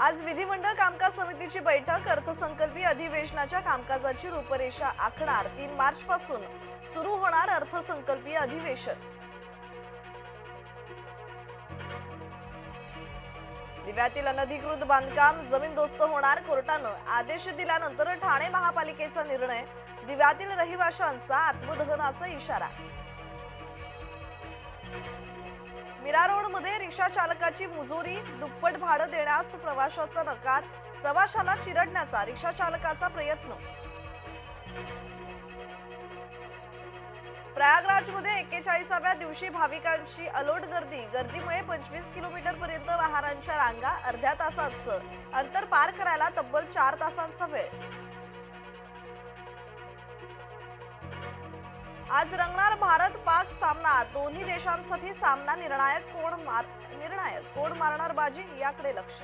आज विधिमंडळ कामकाज समितीची बैठक अर्थसंकल्पीय अधिवेशनाच्या कामकाजाची रूपरेषा आखणार. तीन मार्च पासून सुरू होणार अर्थसंकल्पीय अधिवेशन. दिव्यातील अनधिकृत बांधकाम जमीनदोस्त होणार कोर्टानं. आदेश दिल्यानंतर ठाणे महापालिकेचा निर्णय. दिव्यातील रहिवाशांचा आत्मदहनाचा इशारा. मीरा रोडमध्ये रिक्षा चालकाची मुजोरी दुप्पट भाडं देण्यास प्रवाशाचा नकार प्रवाशाला चिरडण्याचा रिक्षा चालकाचा प्रयत्न. प्रयागराजमध्ये एक्केचाळीसाव्या दिवशी भाविकांची अलोट गर्दी गर्दीमुळे पंचवीस किलोमीटर पर्यंत वाहनांच्या रांगा अर्ध्या तासाचं. अंतर पार करायला तब्बल चार तासांचा वेळ. आज रंगणार भारत पाक सामना. दोन्ही देशांसाठी सामना निर्णायक कोण मार निर्णायक कोण मारणार बाजी याकडे लक्ष.